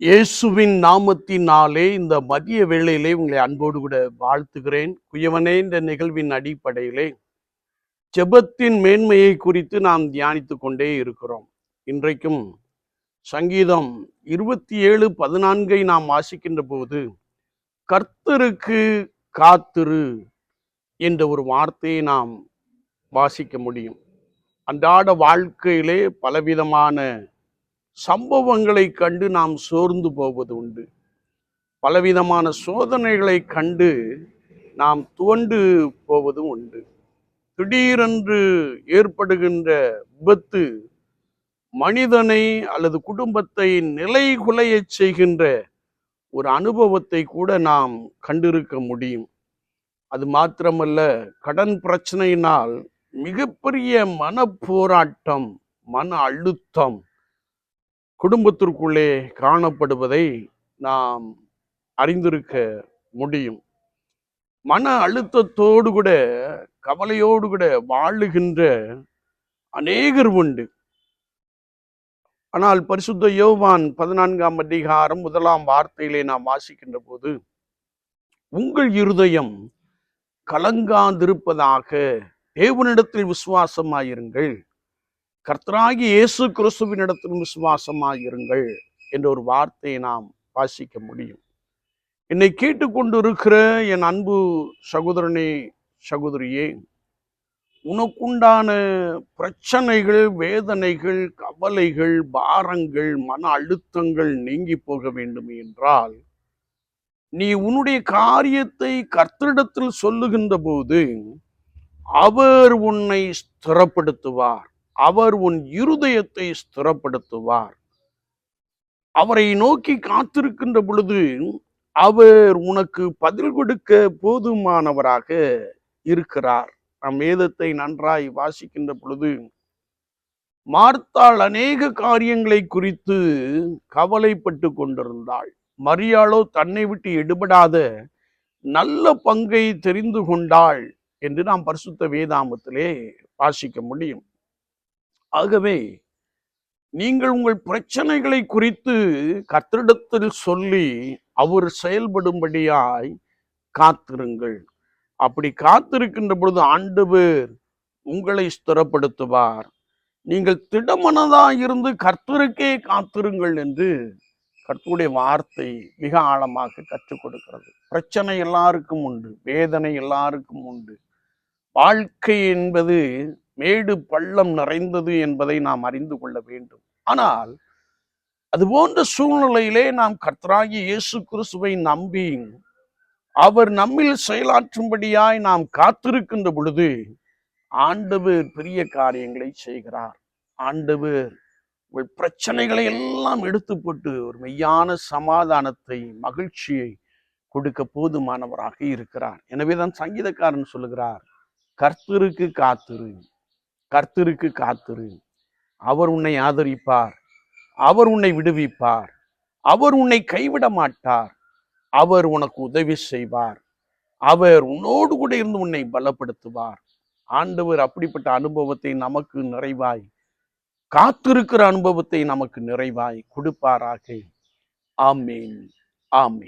இயேசுவின் நாமத்தினாலே இந்த மதிய வேளையிலே உங்களை அன்போடு கூட வாழ்த்துகிறேன். குயவனே இந்த நிகழ்வின் அடிப்படையிலே ஜெபத்தின் மேன்மையை குறித்து நாம் தியானித்து கொண்டே இருக்கிறோம். இன்றைக்கும் சங்கீதம் இருபத்தி ஏழு பதினான்கை நாம் வாசிக்கின்ற போது கர்த்தருக்கு காத்திரு என்ற ஒரு வார்த்தையை நாம் வாசிக்க முடியும். அன்றாட வாழ்க்கையிலே பலவிதமான சம்பவங்களை கண்டு நாம் சோர்ந்து போவது உண்டு. பலவிதமான சோதனைகளை கண்டு நாம் துவண்டு போவதும் உண்டு. திடீரென்று ஏற்படுகின்ற விபத்து மனிதனை அல்லது குடும்பத்தை நிலைகுலையச் செய்கின்ற ஒரு அனுபவத்தை கூட நாம் கண்டிருக்க முடியும். அது மாத்திரமல்ல கடன் பிரச்சனையினால் மிகப்பெரிய மன போராட்டம் மன அழுத்தம் குடும்பத்திற்குள்ளே காணப்படுவதை நாம் அறிந்திருக்க முடியும். மன அழுத்தத்தோடு கூட கவலையோடு கூட வாழுகின்ற அநேகர் உண்டு. ஆனால் பரிசுத்த யோவான் பதினான்காம் அதிகாரம் முதலாம் வார்த்தையிலே நாம் வாசிக்கின்ற போது உங்கள் இருதயம் கலங்காந்திருப்பதாக தேவனிடத்தில் விசுவாசமாயிருங்கள். கர்த்தராகி இயேசு கிறிஸ்துவினிடத்திலும் விசுவாசமாயிருங்கள் என்ற ஒரு வார்த்தையை நாம் வாசிக்க முடியும். என்னை கேட்டுக்கொண்டிருக்கிற என் அன்பு சகோதரனே சகோதரியே உனக்குண்டான பிரச்சனைகள் வேதனைகள் கவலைகள் பாரங்கள் மன அழுத்தங்கள் நீங்கி போக வேண்டும் என்றால் நீ உன்னுடைய காரியத்தை கர்த்தரிடத்தில் சொல்லுகின்ற போது அவர் உன்னை ஸ்திரப்படுத்துவார். அவர் உன் இருதயத்தை ஸ்திரப்படுத்துவார். அவரை நோக்கி காத்திருக்கின்ற பொழுது அவர் உனக்கு பதில் கொடுக்க போதுமானவராக இருக்கிறார். நம் வேதத்தை நன்றாய் வாசிக்கின்ற பொழுது மார்த்தாள் அநேக காரியங்களை குறித்து கவலைப்பட்டு கொண்டிருந்தாள். மரியாளோ தன்னை விட்டு எடுபடாத நல்ல பங்கை தெரிந்து கொண்டாள் என்று நாம் பரிசுத்த வேதாமத்திலே வாசிக்க முடியும். ஆகவே நீங்கள் உங்கள் பிரச்சனைகளை குறித்து கத்திரிடத்தில் சொல்லி அவர் செயல்படும்படியாய் காத்திருங்கள். அப்படி காத்திருக்கின்ற பொழுது ஆண்டவர் உங்களை ஸ்திரப்படுத்துவார். நீங்கள் திடமனதாக இருந்து கர்த்தருக்கே காத்திருங்கள் என்று கர்த்தருடைய வார்த்தை மிக ஆழமாக கற்றுக் கொடுக்கிறது. பிரச்சனை எல்லாருக்கும் உண்டு வேதனை எல்லாருக்கும் உண்டு. வாழ்க்கை என்பது மேடு பள்ளம் நிறைந்தது என்பதை நாம் அறிந்து கொள்ள வேண்டும். ஆனால் அது போன்ற சூழ்நிலையிலே நாம் கர்த்தராகி இயேசு கிறிஸ்துவை நம்பி அவர் நம்மில் செயலாற்றும்படியாய் நாம் காத்திருக்கின்ற பொழுது ஆண்டவர் பெரிய காரியங்களை செய்கிறார். ஆண்டவர் உங்கள் பிரச்சனைகளை எல்லாம் எடுத்து போட்டு ஒரு மெய்யான சமாதானத்தை மகிழ்ச்சியை கொடுக்க போதுமானவராக இருக்கிறார். எனவேதான் சங்கீதக்காரன் சொல்லுகிறார் கர்த்தருக்கு காத்திரு. கர்த்தருக்கு காத்திரு. அவர் உன்னை ஆதரிப்பார். அவர் உன்னை விடுவிப்பார். அவர் உன்னை கைவிட மாட்டார் அவர் உனக்கு உதவி செய்வார். அவர் உன்னோடு கூட இருந்து உன்னை பலப்படுத்துவார். ஆண்டவர் அப்படிப்பட்ட அனுபவத்தை நமக்கு நிறைவாய். காத்திருக்கிற அனுபவத்தை நமக்கு நிறைவாய் கொடுப்பாராக. ஆமேன். ஆமேன்.